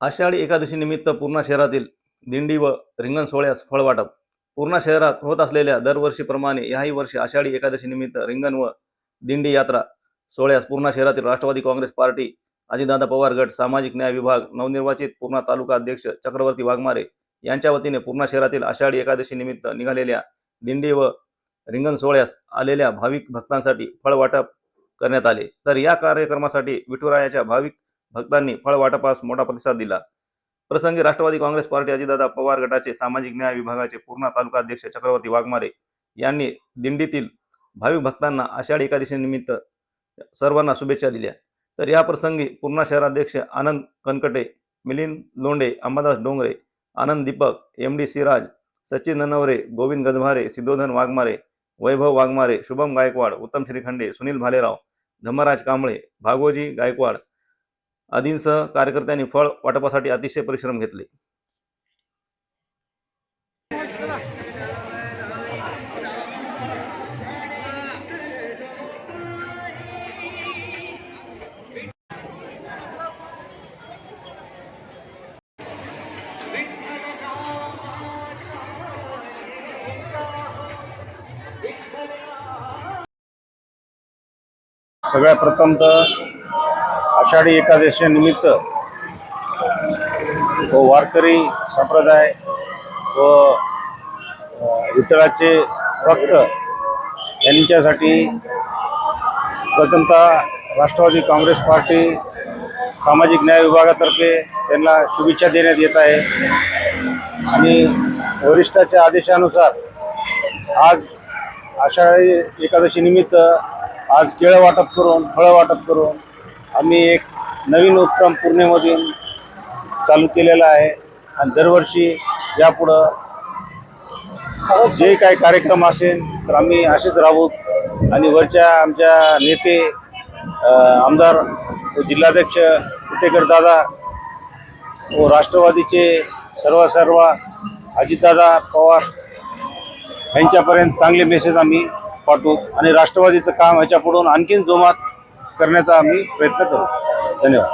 आषाढी एकादशी निमित्त पूर्णा शहरातील दिंडी व रिंगण सोहळ्यास फळवाटप पूर्णा शहरात होत असलेल्या दरवर्षीप्रमाणे याही वर्षी आषाढी एकादशी निमित्त रिंगण व दिंडी यात्रा सोहळ्यास पूर्णा शहरातील राष्ट्रवादी काँग्रेस पार्टी अजितदादा पवार गट सामाजिक न्याय विभाग नवनिर्वाचित पूर्णा तालुका अध्यक्ष चक्रवर्ती वाघमारे यांच्या वतीने पूर्णा शहरातील आषाढी एकादशी निमित्त निघालेल्या दिंडी व रिंगण सोहळ्यास आलेल्या भाविक भक्तांसाठी फळवाटप करण्यात आले. तर या कार्यक्रमासाठी विठुरायाच्या भाविक भक्तांनी फळवाटपास मोठा प्रतिसाद दिला. प्रसंगी राष्ट्रवादी काँग्रेस पार्टी अजितदादा पवार गटाचे सामाजिक न्याय विभागाचे पूर्णा तालुका अध्यक्ष चक्रवर्ती वाघमारे यांनी दिंडीतील भाविक भक्तांना आषाढी एकादशीनिमित्त सर्वांना शुभेच्छा दिल्या. तर या प्रसंगी पूर्णा शहराध्यक्ष आनंद कनकटे मिलिंद लोंडे अंबादास डोंगरे आनंद दीपक एम डी सिराज सचिन ननवरे गोविंद गजभारे सिद्धोधन वाघमारे वैभव वाघमारे शुभम गायकवाड उत्तम श्रीखंडे सुनील भालेराव धम्मराज कांबळे भागोजी गायकवाड आदींसह कार्यकर्त्यांनी फळ वाटपासाठी अतिशय परिश्रम घेतले. सगळ्यात प्रथम तर आषाढी एकादशीनिमित्त व वारकरी संप्रदाय व विठ्ठलाचे भक्त यांच्यासाठी प्रथमतः राष्ट्रवादी काँग्रेस पार्टी सामाजिक न्याय विभागातर्फे त्यांना शुभेच्छा देण्यात येत आहे. आणि वरिष्ठाच्या आदेशानुसार आज आषाढी एकादशीनिमित्त आज केळं वाटप करून फळं वाटप करून आम्ही एक नवीन उपक्रम पूर्णेमधून चालू केलेला आहे. आणि दरवर्षी यापुढं जे काही कार्यक्रम असेल तर आम्ही असेच राहू. आणि वरच्या आमच्या नेते आमदार व जिल्हाध्यक्ष कुटेकर दादा व राष्ट्रवादीचे सर्व सर्व अजितदादा पवार यांच्यापर्यंत चांगले मेसेज आम्ही पाठवू. आणि राष्ट्रवादीचं काम ह्याच्यापुढून आणखीन जोमात करण्याचा आम्ही प्रयत्न करू. धन्यवाद.